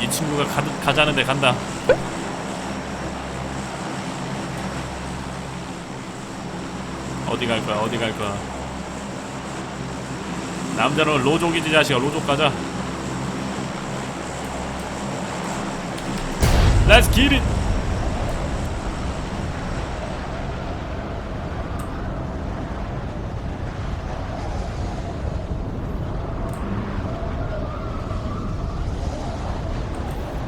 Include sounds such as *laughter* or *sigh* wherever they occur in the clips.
이 친구가 가, 가자는데 간다. 어디 갈 거야? 어디 갈 거야? 남자는 로족이지 자식아 로족 가자. Let's get it.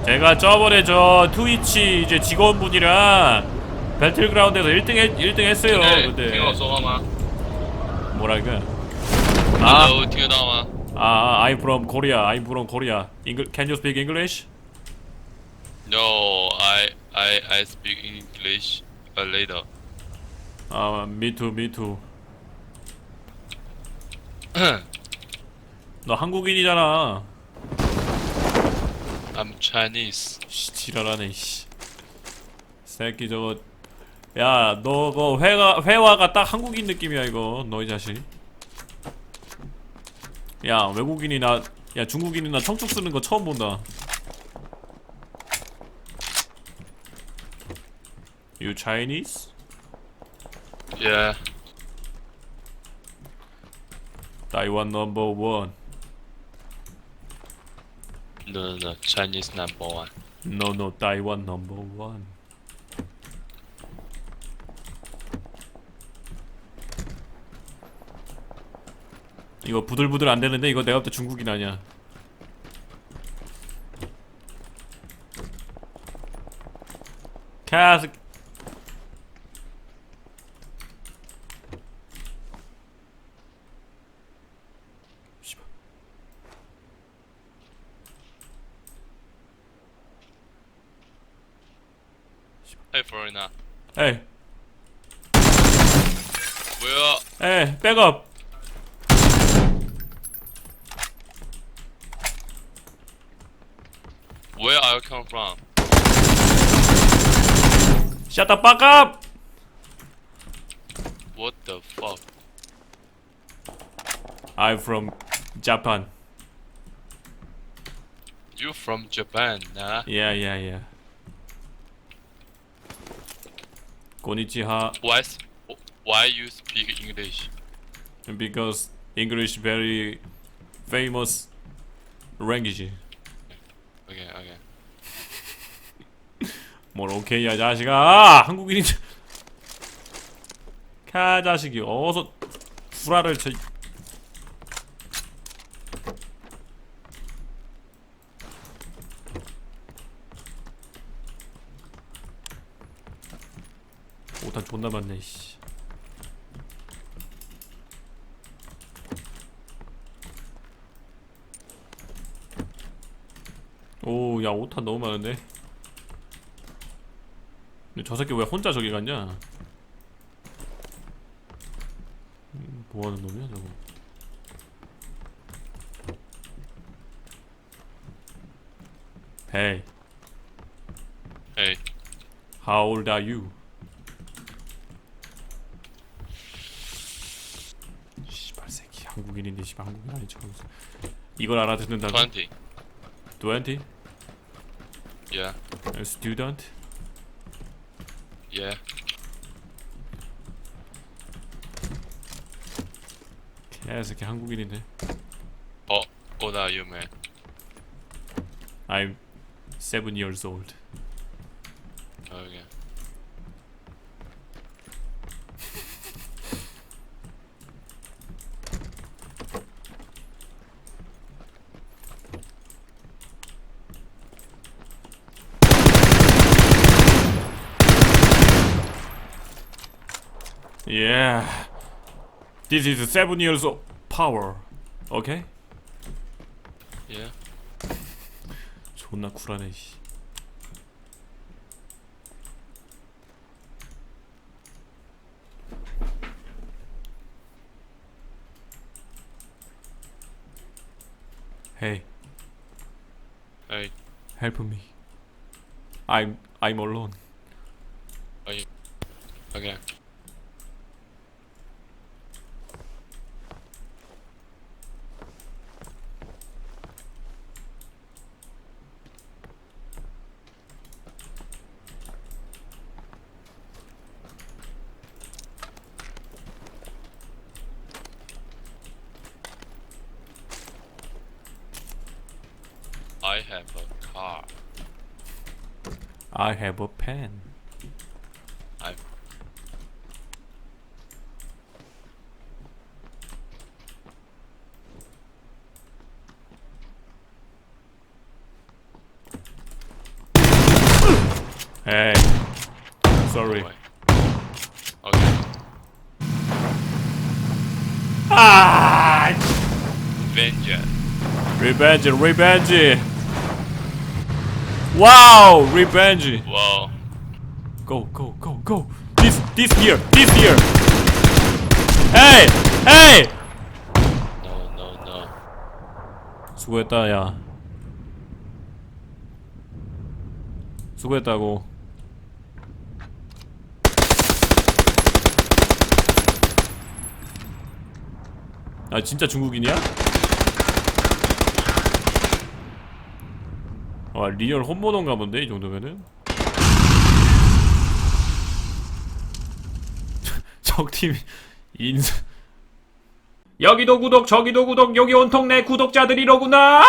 제가 저번에 저 트위치 이제 직원분이랑 배틀그라운드에서 1등, 했, 1등 했어요. 근데 이거 써가마. 뭐라니까? 아, 아, 어떻게 나와? 아, I'm from Korea. I'm from Korea. Engl can you speak English? No, I I I speak English uh, later. 아, me too, me too. 너 한국인이잖아. I'm Chinese. 씨, 지랄하네, 씨. 새끼 저거. 야, 너그 회가 회화가 딱 한국인 느낌이야 이거. 너희 자식. 야, 외국인이나 야 중국인이나 청축 쓰는 거 처음 본다. You Chinese? Yeah. Taiwan number one. No, no, no. Chinese number one. No, no, Taiwan number one. 이거 부들부들 안 되는데 이거 내가 볼때 중국인 아니야. 캐스 Hey, foreigner. 에이, Where? 에이, 백업. Where are you come from? Shut the fuck up. What the fuck? I'm from Japan. You from Japan, nah? Yeah, yeah, yeah. Konnichiwa. Why? Why you speak English? Because English very famous language. Okay, okay. 뭘 오케이야 자식아 한국인이 카 자식이 어서 구라를 쳐 존나 많네 씨 오, 야, 오탄 너무 많은데? 근데 저 새끼 왜 혼자 저기 갔냐? 음, 뭐하는 놈이야 저거? Hey, Hey, how old are you? 씨발 새끼 한국인인데 씨발 한국인 척하면서 이걸 알아듣는다고? 20. 20? Yeah, A student? yeah. 개새끼 한국인인데 Oh, old are you, man? I'm seven years old Okay. Yeah This is seven years of power Okay? Yeah. 존나 쿨하네 씨. Hey, Hey, help me. I'm I'm alone. okay. I have a car. I have a pen. I Hey. Sorry. Okay. 아! Vengeance. Revenge, revenge. Go, go, go, go. This, this here, this here. Hey, hey. No, no, no. 수고했다, 야. 수고했다고. 아 진짜 중국인이야? 와 리얼 홈모노인가 본데 이 정도면은? *laughs* 적팀 인사. 여기도 구독 저기도 구독 여기 온통 내 구독자들이로구나